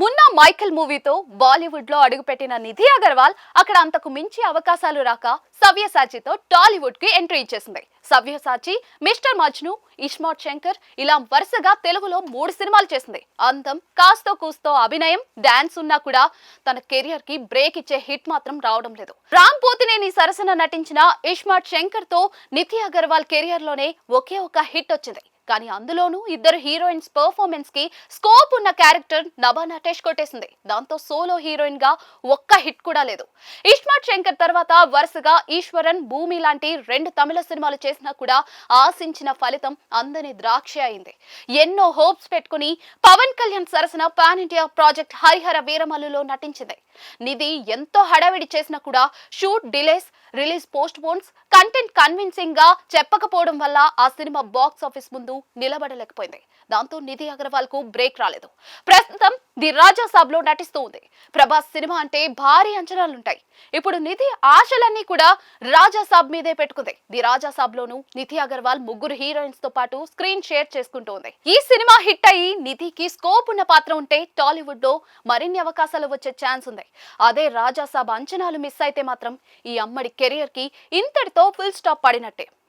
Munna Michael మూవీతో బాలీవుడ్లో అడుగుపెట్టిన నిధి అగర్వాల్ అక్కడ అంతకు మించి అవకాశాలు రాక సవ్యసాచితో టాలీవుడ్కి ఎంట్రీ ఇచ్చేసింది. సవ్యసాచి మిస్టర్ మజ్ను ఇష్మార్ట్ శంకర్ ఇలా వరుసగా తెలుగులో మూడు సినిమాలు చేసింది. అందం కాస్తో కూస్తో అభినయం డాన్స్ ఉన్నా కూడా తన కెరియర్కి బ్రేక్ ఇచ్చే హిట్ మాత్రం రావడం లేదు. రామ్ పోతినేని సరసన నటించిన ఇష్మార్ట్ శంకర్తో నిధి అగర్వాల్ కెరియర్లోనే ఒకే ఒక హిట్ వచ్చింది. కానీ అందులోనూ ఇద్దరు హీరోయిన్స్ పర్ఫార్మెన్స్కి స్కోప్ ఉన్న క్యారెక్టర్ నభా నటేష్ కొట్టేసింది. దాంతో సోలో హీరోయిన్గా ఒక్క హిట్ కూడా లేదు. ఇస్మార్ట్ శంకర్ తర్వాత వరుసగా ఈశ్వరన్ భూమి లాంటి రెండు తమిళ సినిమాలు చేసినా కూడా ఆశించిన ఫలితం అందని ద్రాక్ష అయింది. ఎన్నో హోప్స్ పెట్టుకుని పవన్ కళ్యాణ్ సరసన పాన్ ఇండియా ప్రాజెక్ట్ హరిహర వీరమల్లులో నటించింది. నిధి ఎంతో హడావిడి చేసినా కూడా shoot delays release postpones content కన్విన్సింగ్గా చెప్పకపోవడం వల్ల ఆ సినిమా బాక్స్ ఆఫీస్ ముందు నిలబడలేకపోయింది. దాంతో నిధి అగర్వాల్కు బ్రేక్ రాలేదు. ప్రస్తుతం ది రాజా లో నటిస్తూ ఉంది ప్రభాస్ సినిమా అంటే భారీ అంచనాలుంటాయి. ఇప్పుడు నిధి ఆశలన్నీ కూడా రాజా సాబ్ మీదే పెట్టుకుంది. ది రాజా లోను నిధి అగర్వాల్ ముగ్గురు హీరోయిన్స్తో పాటు స్క్రీన్ షేర్ చేసుకుంటూ ఉంది ఈ సినిమా హిట్ అయ్యి నిధికి స్కోప్ ఉన్న పాత్ర ఉంటే టాలీవుడ్లో మరిన్ని అవకాశాలు వచ్చే ఛాన్స్ ఉంది. అదే రాజా సాబ్ అంచనాలు మిస్ అయితే మాత్రం ఈ అమ్మడి కెరియర్కి ఇంతటితో ఫుల్ స్టాప్ పడినట్టే.